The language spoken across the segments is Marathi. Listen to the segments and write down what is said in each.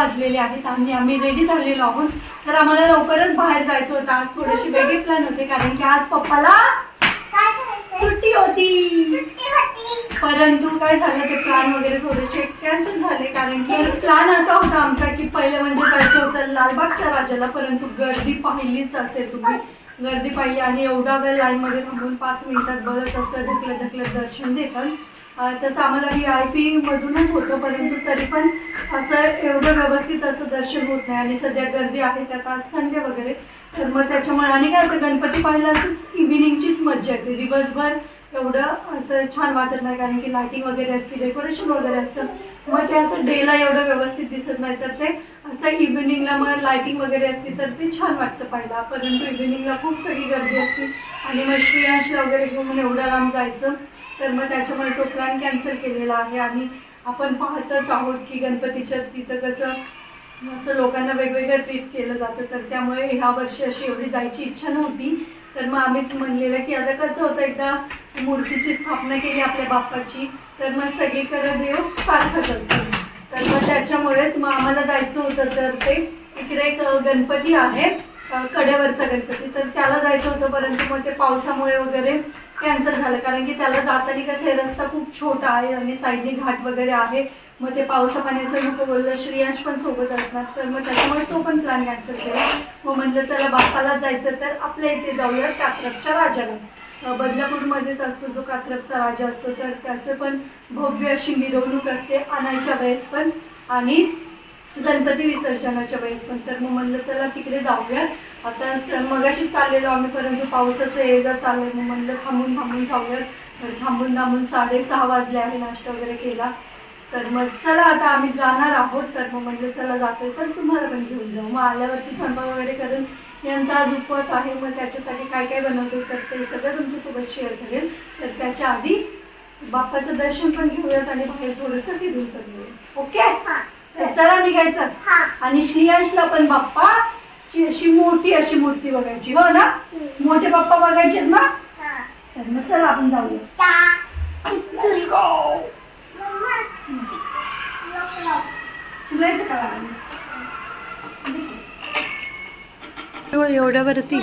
वाजलेले आहेत. आणि आम्ही रेडी झालेलो आहोत. तर आम्हाला लवकरच बाहेर जायचं होतं. आज थोडेसे वेगळे प्लॅन होते कारण की आज पप्पाला सुट्टी होती. परंतु काय झालं ते प्लॅन वगैरे थोडेसे कॅन्सल झाले कारण की प्लॅन असा होता आमचा की पहिले म्हणजे जायचं होतं लालबागच्या राजाला परंतु गर्दी पाहिलीच असेल तुम्ही. गर्दी पाहिली आणि एवढा वेळ लाईनमध्ये थांबून पाच मिनिटात बरंच असं ढकलत ढकलत दर्शन देतात. तसं आम्हाला व्ही आय पी मधूनच होतं परंतु तरी पण असं एवढं व्यवस्थित असं दर्शन होत नाही. आणि सध्या गर्दी आहे त्यात आज संडे वगैरे. तर मग त्याच्यामुळे आणि काय होतं गणपती पाहिलं असंच इव्हिनिंगचीच मज्जा येते. दिवसभर एवढं असं छान वाटत नाही कारण की लायटिंग वगैरे असते डेकोरेशन वगैरे असतं. मग ते असं डेला एवढं व्यवस्थित दिसत नाही तर ते असं इव्हिनिंगला मग लायटिंग वगैरे असते तर ते छान वाटतं पाहिला परंतु इव्हिनिंगला खूप सगळी गर्दी असते. आणि मग श्रेयांशला वगैरे घेऊन एवढं लांब जायचं तर मग त्याच्यामुळे तो प्लॅन कॅन्सल केलेला आहे. आणि आपण पाहतच आहोत की गणपतीच्या तिथं कसं असं लोकांना वेगवेगळं ट्रीट केलं जातं. तर त्यामुळे ह्या वर्षी अशी एवढी जायची इच्छा नव्हती. तर मग आम्ही म्हणलेलं की आता कसं होतं एकदा मूर्तीची स्थापना केली आपल्या बाप्पाची तर मग सगळीकडे देव सारखंच असतो. तर मग त्याच्यामुळेच मग आम्हाला जायचं होतं. तर ते इकडे एक गणपती आहे. कडेवरचा कड्यावरचा गणपती. तर त्याला जायचं होतं परंतु मग ते पावसामुळे वगैरे कॅन्सल झालं. कारण की त्याला जाताना कसं आहे रस्ता खूप छोटा आहे आणि साईडने घाट वगैरे आहे. मग ते पावसा पाण्याचं नको बोललं श्रेयांश पण सोबत असणार. तर मग त्याच्यामुळे तो पण प्लॅन कॅन्सल केला. मग म्हणलं चला बापाला जायचं तर आपल्या इथे जाऊया कात्रपच्या राजाला. बदलापूरमध्येच असतो जो कात्रपचा राजा असतो. तर त्याचं पण भव्य अशी मिरवणूक असते आणायच्या वेळेस पण. आणि गणपती विसर्जनाच्या वेळेस पण. तर मग म्हणलं चला तिकडे जाऊयात. आता मगाशी चाललेलो आम्ही परंतु पावसाचं ये जा चाललंय. मग म्हणलं थांबून थांबून जाऊयात. तर थांबून थांबून साडेसहा वाजले आहे नाश्ता वगैरे केला. तर मग चला आता आम्ही जाणार आहोत. तर मग म्हणलं चला जातो. तर तुम्हाला पण घेऊन जाऊ. मग आल्यावरती स्वयंपाक वगैरे करून यांचा आज उपवास आहे. मग त्याच्यासाठी काय काय बनवतो? तर ते सगळं तुमच्यासोबत शेअर करेल तर त्याच्या आधी बाप्पाचं दर्शन पण घेऊयात आणि बाहेर थोडंसं फिरून पण घेऊयात ओके? हां. तर चला निघायचं. आणि श्रेयांशला पण बाप्पाची अशी मोठी अशी मूर्ती बघायची हो ना? मोठे बाप्पा बघायचे ना? तर मग चला आपण जाऊया. तुला येतं का एवढ्यावरती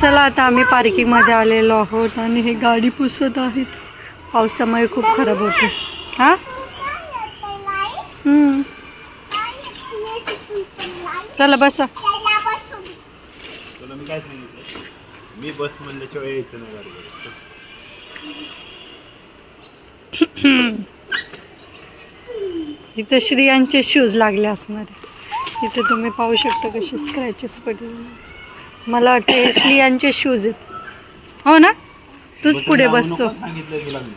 चला आता आम्ही पार्किंगमध्ये आलेलो आहोत आणि हे गाडी पुसत आहेत. पावसामुळे खूप खराब होते. हा? हम्म. चला बसा. तुला मी काय सांगितलं? मी बस म्हणल्याशिवाय यायचं नाही गाडीवर. इथे श्रियांचे शूज लागले असणार. इथे तुम्ही पाहू शकता कसे स्क्रॅचेस पडले मला वाटतं श्रियांचे शूज आहेत. हो ना? तूच पुढे बसतो. सांगितलं तुला मी.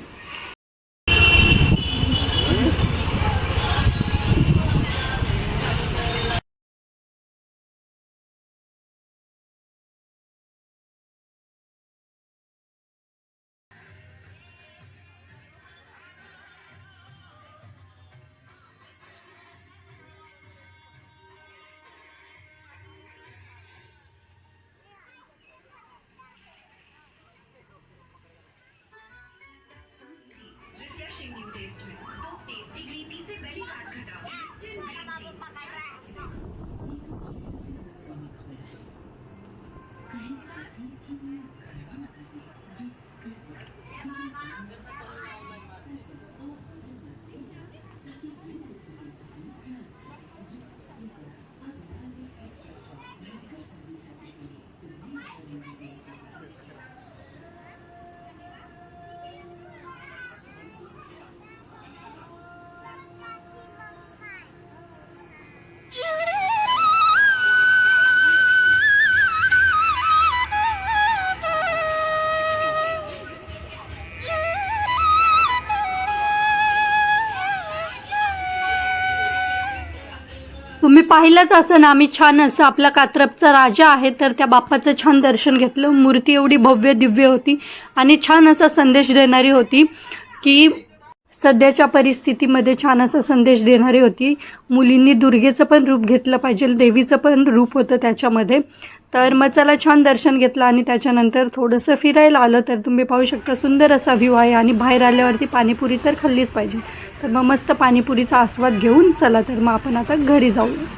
पाहिलंच असं ना आम्ही छान असं आपला कात्रपचा राजा आहे तर त्या बाप्पाचं छान दर्शन घेतलं. मूर्ती एवढी भव्य दिव्य होती आणि छान असा संदेश देणारी होती की सध्याच्या परिस्थितीमध्ये छान असा संदेश देणारी होती. मुलींनी दुर्गेचं पण रूप घेतलं पाहिजे देवीचं पण रूप होतं त्याच्यामध्ये. तर मग चला छान दर्शन घेतलं आणि त्याच्यानंतर थोडंसं फिरायला आलं तर तुम्ही पाहू शकता सुंदर असा व्ह्यू आहे आणि बाहेर आल्यावरती पाणीपुरी तर खाल्लीच पाहिजे. तर मग मस्त पाणीपुरीचा आस्वाद घेऊन चला तर मग आपण आता घरी जाऊया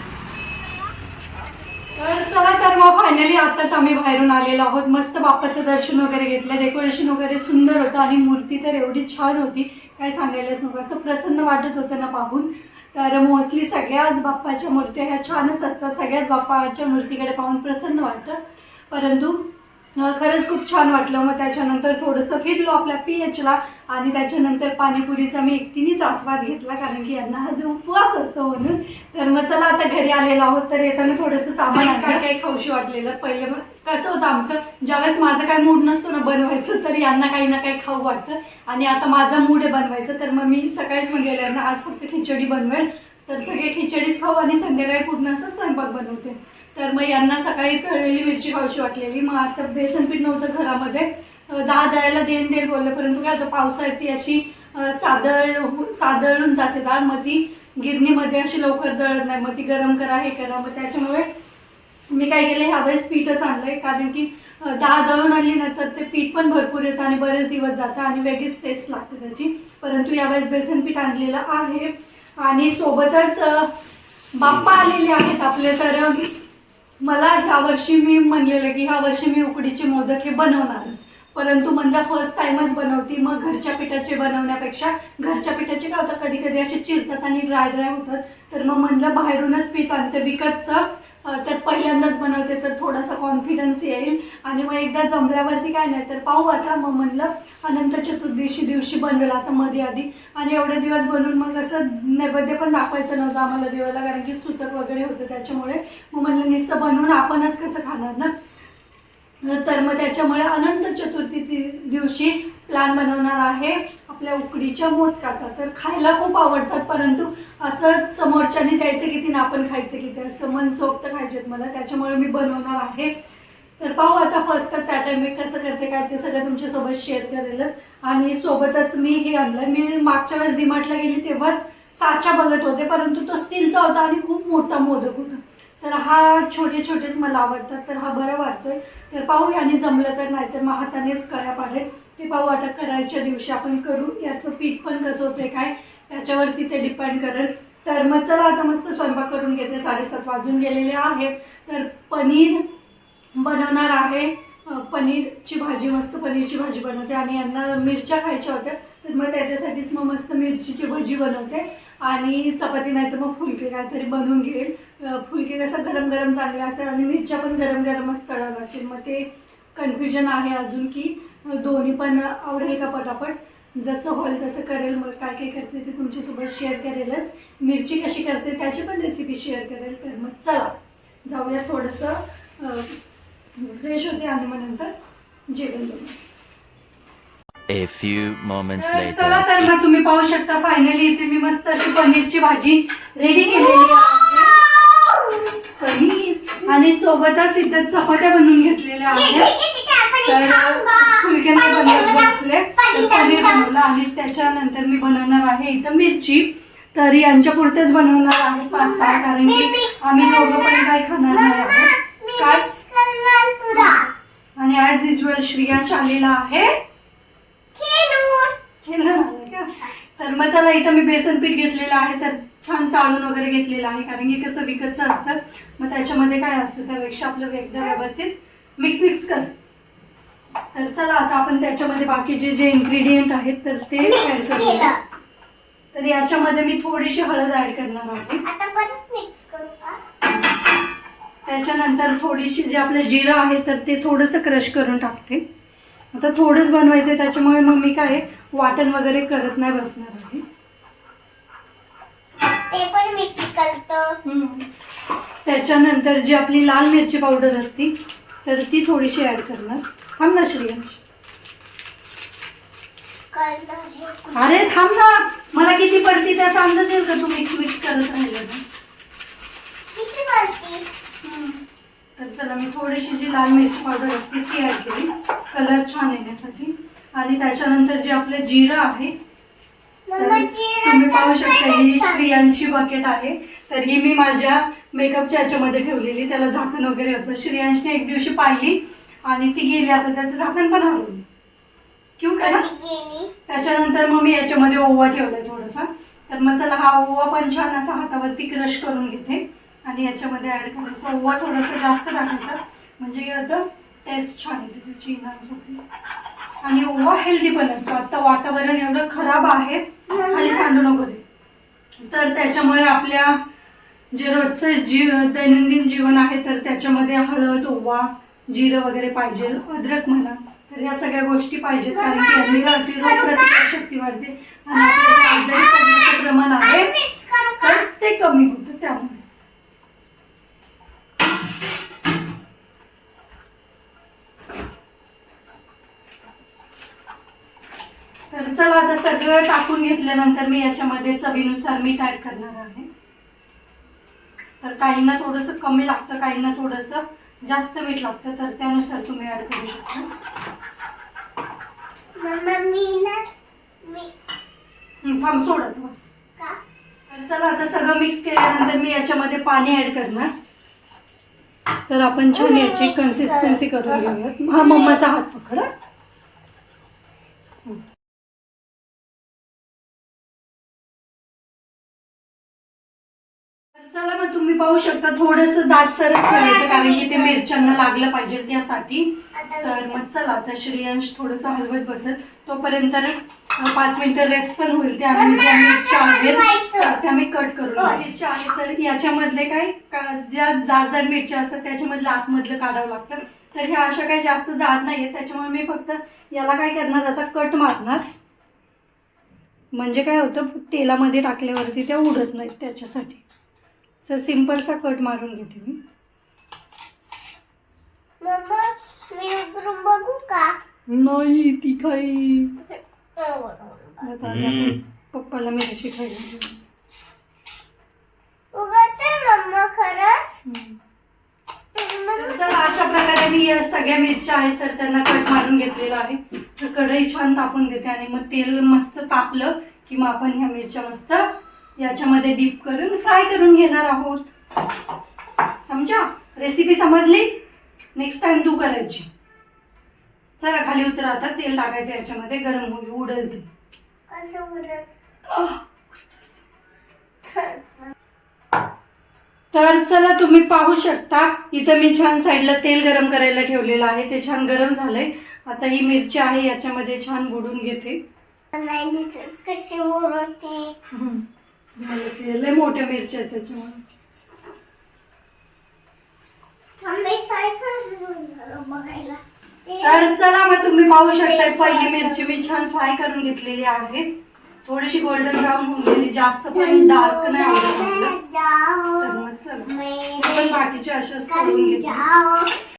तर चला तर मग फायनली आताच आम्ही बाहेरून आलेलो आहोत. मस्त बाप्पाचं दर्शन वगैरे घेतलं. डेकोरेशन वगैरे सुंदर होतं आणि मूर्ती तर एवढी छान होती काय सांगायलाच नको. असं प्रसन्न वाटत होतं ना पाहून. तर मोस्टली सगळ्याच बाप्पाच्या मूर्त्या ह्या छानच असतात. सगळ्याच बाप्पाच्या मूर्तीकडे पाहून प्रसन्न वाटतं. परंतु खरंच खूप छान वाटलं. मग त्याच्यानंतर थोडंसं फिरलो आपल्या पी एचला आणि त्याच्यानंतर पाणीपुरीचा मी एकटीनेच आस्वाद घेतला कारण की यांना हा जो उपवास असतो म्हणून. तर मग चला आता घरी आलेलो आहोत तर येताना थोडंसं सामान काय काही खाऊशी वाटलेलं? पहिले मग कसं होतं आमचं? ज्यावेळेस माझा काय मूड नसतो ना बनवायचं तर यांना काही ना काही खाऊ वाटतं. आणि आता माझा मूड आहे बनवायचं तर मग मी सकाळीच म्हणलेलं यांना आज फक्त खिचडी बनवेल. तर सगळे खिचडीच खाऊ आणि संध्याकाळी पूर्ण असं स्वयंपाक बनवते. तर मग यांना सकाळी तळलेली मिरची खावशी वाटलेली. मग आता बेसन पीठ नव्हतं घरामध्ये. दहा दळायला देण देईल बोललं परंतु काय होतं पावसाळ्यात ती अशी सादळ सादळून जाते डाळ. मग ती गिरणीमध्ये अशी लवकर दळत नाही. मग ती गरम करा हे करा. मग त्याच्यामुळे मी काय केलं ह्यावेळेस पीठच आणलंय. कारण की दहा दळून आणली ना तर ते पीठ पण भरपूर येतं आणि बरेच दिवस जातं आणि वेगळीच टेस्ट लागते त्याची. परंतु यावेळेस बेसन पीठ आणलेलं आहे. आणि सोबतच बाप्पा आलेले आहेत आपले तर मला ह्या वर्षी मी म्हणलेलं की ह्या वर्षी मी उकडीचे मोदक हे बनवणारच. परंतु म्हणलं फर्स्ट टाइमच बनवती मग घरच्या पिठाचे बनवण्यापेक्षा घरच्या पिठाचे काय होतं कधी कधी असे चिरतात आणि ड्राय ड्राय होतात. तर मग म्हणलं बाहेरूनच पीठ आणते विकतचं तर पहिल्यांदाच बनवते तर थोडासा कॉन्फिडन्स येईल. आणि मग एकदा जमल्यावरती काय नाही तर पाहू आता. मग म्हणलं अनंत चतुर्दशी दिवशी बनवेल आता मध्ये आधी. आणि एवढे दिवस बनवून मग असं नैवेद्य पण दाखवायचं नव्हतं आम्हाला देवाला कारण की सुतक वगैरे होतं त्याच्यामुळे. मग म्हणलं नुसतं बनवून आपणच कसं खाणार ना? तर मग त्याच्यामुळे अनंत चतुर्थी दिवशी प्लॅन बनवणार आहे. आपल्या उकडीच्या मोदकाचा. तर खायला खूप आवडतात परंतु असं समोरच्याने द्यायचं किती ना आपण खायचं किती असं मनसोक्त खायचेत मला. त्याच्यामुळे मी बनवणार आहे. तर पाहू आता फर्स्टच अटेम्प्ट मी कसं करते काय ते सगळं तुमच्यासोबत शेअर करेलच. आणि सोबतच मी हे आणलं मी मागच्या वेळेस डिमार्टला गेली तेव्हाच साचा बघत होते परंतु तो स्टीलचा होता आणि खूप मोठा मोदक होता. तर हा छोटे छोटेच मला आवडतात तर हा बरा वाटतोय. तर पाहू आणि जमलं तर नाही तर मग हातानेच कळ्या पाडेल. ते पाहू आता करायच्या दिवशी आपण करू याचं पीठ पण कसं होतंय काय त्याच्यावरती ते डिपेंड करेल तर मग चला आता मस्त स्वयंपाक करून घेते साडेसात वाजून गेलेले आहेत. तर पनीर बनवणार आहे. पनीरची भाजी मस्त पनीरची भाजी बनवते आणि यांना मिरच्या खायच्या होत्या. तर मग त्याच्यासाठीच मग मस्त मिरचीची भजी बनवते. आणि चपाती नाही तर मग फुलके काहीतरी बनवून घेईल. फुलके कसं गरम गरम चांगले राहतात आणि मिरच्या पण गरम गरमच करावं लागतील. मग ते कन्फ्युजन आहे अजून की दोन्ही पण आवडेल का पटापट? जसं होईल तसं करेल. मग काय काय करते ते तुमच्यासोबत शेअर करेलच. मिरची कशी करते त्याची पण रेसिपी शेअर करेल. तर मग चला जाऊया थोडंसं फ्रेश होते आणि मग नंतर जेवण बनवू A few moments तर चला तर later. मग तुम्ही पाहू शकता फायनली इथे मी मस्त अशी पनीरची भाजी रेडी केलेली आहे. पनीर. आणि सोबतच इथे चपात्या बनवून घेतलेल्या आहेत. तर फुलके नाही बनवत बसले. तर पनीर बनवलं आणि त्याच्यानंतर मी बनवणार आहे इथं मिरची. तर यांच्या पुरतेच बनवणार आहे पाच सहा कारण की आम्ही दोघं पण काही खाणार नाही आहोत. काय? आणि ॲज युजल श्रियांश आलेला आहे? तर मग चला इथं मी बेसन पीठ घेतलेलं आहे. तर छान चाळून वगैरे घेतलेलं आहे. कारण की कसं विकतचं असतं. मग त्याच्यामध्ये काय असतं त्यापेक्षा आपलं एकदा व्यवस्थित. मिक्स मिक्स कर. तर चला आता आपण त्याच्यामध्ये बाकीचे जे इन्ग्रेडियंट आहेत तर ते ऍड करूया. तर याच्यामध्ये मी थोडीशी हळद ऍड करणार आहे. त्याच्यानंतर थोडीशी जे आपलं जिरं आहे तर ते थोडंसं क्रश करून टाकते. आता थोडंच बनवायचं त्याच्यामुळे मग मी काय वाटण वगैरे करत नाही बसणार आहे. ते पण मिक्स करतो. हम्म. त्याच्यानंतर जी आपली लाल मिरची पावडर असती तर ती थोडीशी ऍड करणार. थांब ना हे अरे थांब ना. मला किती पडती त्याचा अंदाज येईल का तू मिक्स मिक्स करत राहिलं ना तर चला मी थोडीशी जी लाल मिरची पावडर असते ती ऍड केली. कलर छान येण्यासाठी. आणि त्याच्यानंतर जे आपलं जिरं आहे तुम्ही पाहू शकता ही? श्रियांशी बकेट आहे. तर ही मी माझ्या मेकअपच्या याच्यामध्ये ठेवलेली. त्याला झाकण वगैरे होतं. श्रेयांशने एक दिवशी पाहिली. आणि ती गेली आता त्याचं झाकण पण हरवलं क्यू का ना? त्याच्यानंतर मग मी याच्यामध्ये ओवा ठेवलाय थोडासा. तर मग चला हा ओवा पण छान असा हातावरती क्रश करून घेते. आणि याच्यामध्ये ऍड करायचा. ओवा थोडासा जास्त टाकायचा. म्हणजे काय होतं टेस्ट छान येते त्याची होते आणि ओवा हेल्दी पण असतो. आता वातावरण एवढं खराब आहे. खाली सांडू नको तर त्याच्यामुळे आपल्या जे रोजचं जीव दैनंदिन जीवन आहे तर त्याच्यामध्ये हळद ओवा जिरं वगैरे पाहिजे अद्रक म्हणा तर या सगळ्या गोष्टी पाहिजेत कारण की यांनी काय होते रोग प्रतिकार शक्ती वाढते आणि आजारी पडण्याचं प्रमाण आहे. तर ते कमी होतं त्यामुळे. तर चला आता सगळं टाकून घेतल्यानंतर मी याच्यामध्ये चवीनुसार मीठ ऍड करणार आहे. तर काहींना थोडंसं कमी लागतं काहींना थोडंसं जास्त मीठ लागतं तर त्यानुसार तुम्ही ऍड करू शकता. हं, थांब सोडत बस तर चला आता सगळं मिक्स केल्यानंतर मी याच्यामध्ये पाणी ऍड करणार. तर आपण छान याची कन्सिस्टन्सी करून घेऊयात. हा मम्माचा हात पकड चला मग तुम्ही पाहू शकता थोडस दाटसरच करायचं कारण की ते मिरच्यांना लागलं पाहिजे यासाठी. तर मग चला आता श्रेयांश थोडस हलवत बसेल. तोपर्यंत पाच मिनिटं रेस्ट पण होईल. ज्या मिरच्या आहेत. त्या मी कट करून. मिरच्या आहेत. तर याच्यामधले काय ज्या जाड जाड मिरच्या असतात त्याच्यामधलं आतमधलं काढावं लागतं. तर ह्या अशा काही जास्त जाड नाही आहेत त्याच्यामुळे मी फक्त याला काय करणार असा कट मारणार. म्हणजे काय होतं तेलामध्ये टाकल्यावरती त्या उडत नाहीत त्याच्यासाठी. तर सिम्पलसा कट मारून घेते मी. मी बघू का? नाही ती काही हो. आता आपण पप्पाला मम्मा तर चला अशा प्रकारे मी या सगळ्या मिरच्या आहेत तर त्यांना कट मारून घेतलेला आहे. तर कढई छान तापून घेते आणि मग तेल मस्त तापलं की मग आपण ह्या मिरच्या मस्त याच्यामध्ये डीप करून फ्राय करून घेणार आहोत. समजा रेसिपी समजली? नेक्स्ट टाइम तू करायची. चला खाली उतरा आता. तेल टाकायचं याच्यामध्ये गरम होईल उडल ते. तर चला तुम्ही पाहू शकता. इथं मी छान साईडला तेल गरम करायला ठेवलेलं आहे. ते छान गरम झालंय. आता ही मिरची आहे याच्यामध्ये छान बुडून घेते. लय मोठ्या मिरच्या आहेत त्याच्यामुळे तर चला मग तुम्ही पाहू शकता पहिली मिरची मी छान फ्राय करून घेतलेली आहे. थोडीशी गोल्डन ब्राऊन होऊन गेली जास्त पण डार्क नाही आवडत तर मग चला. बाकीचे अशाच तळून घेतले.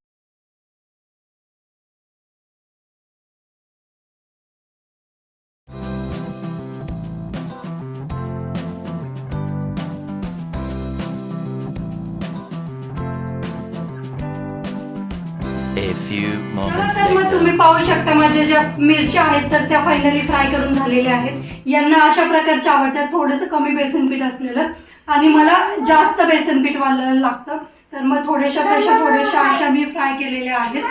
चला तर मग. तुम्ही पाहू शकता माझ्या ज्या मिरच्या आहेत तर त्या फायनली फ्राय करून झालेल्या आहेत. यांना अशा प्रकारच्या आवडतात थोडंसं कमी बेसन पीठ असलेलं. आणि मला जास्त बेसन पीठ वाढलेलं लागतं. तर मग थोड्याशा तशा थोड्याशा अशा मी फ्राय केलेल्या आहेत.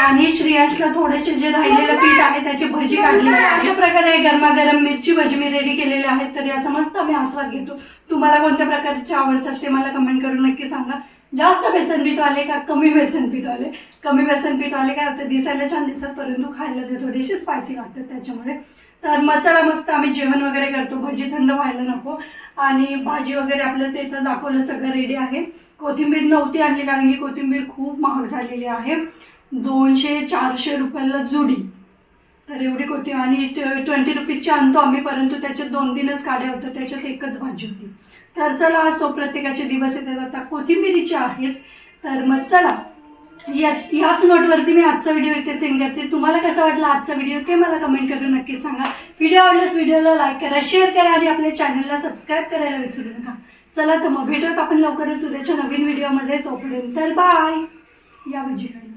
आणि श्रेयांशला थोडेसे जे राहिलेलं पीठ आहे त्याची भजी काढली अशा प्रकारे गरमागरम मिरची भजी मी रेडी केलेल्या आहेत. तर याचा मस्त आम्ही आस्वाद घेतो. तुम्हाला कोणत्या प्रकारचे आवडतात ते मला कमेंट करून नक्की सांगा. जास्त बेसन पीठवाले का कमी बेसन पीठवाले कमी बेसन पीठवाले काय होतं दिसायला छान दिसतात परंतु खायला ते थोडीशी स्पायसी लागतात त्याच्यामुळे. तर मसाला मस्त आम्ही जेवण वगैरे करतो भजी थंड व्हायला नको. आणि भाजी वगैरे आपलं ते तर दाखवलं सगळं रेडी आहे. कोथिंबीर नव्हती आणली कारण की कोथिंबीर खूप महाग झालेली आहे. दोनशे चारशे रुपयाला जुडी. तर एवढी कोथिंबीर आणि ट्वेंटी रुपीजची आणतो आम्ही परंतु त्याच्यात दोन तीनच काड्या होत्या त्याच्यात एकच भाजी होती. तर चला असो प्रत्येकाचे दिवस येतात. आता कोथिंबिरीचे आहेत. तर मग चला. या याच नोटवरती मी आजचा व्हिडिओ इथे सेंड करते. तुम्हाला कसा वाटला आजचा व्हिडिओ? ते मला कमेंट करून नक्की सांगा. व्हिडिओ आवडल्यास व्हिडिओला लाईक करा शेअर करा आणि आपल्या चॅनलला सबस्क्राईब करायला विसरू नका. चला तर मग भेटत आपण लवकरच उद्याच्या नवीन व्हिडिओमध्ये. तोपर्यंत तर बाय. या भजीकडे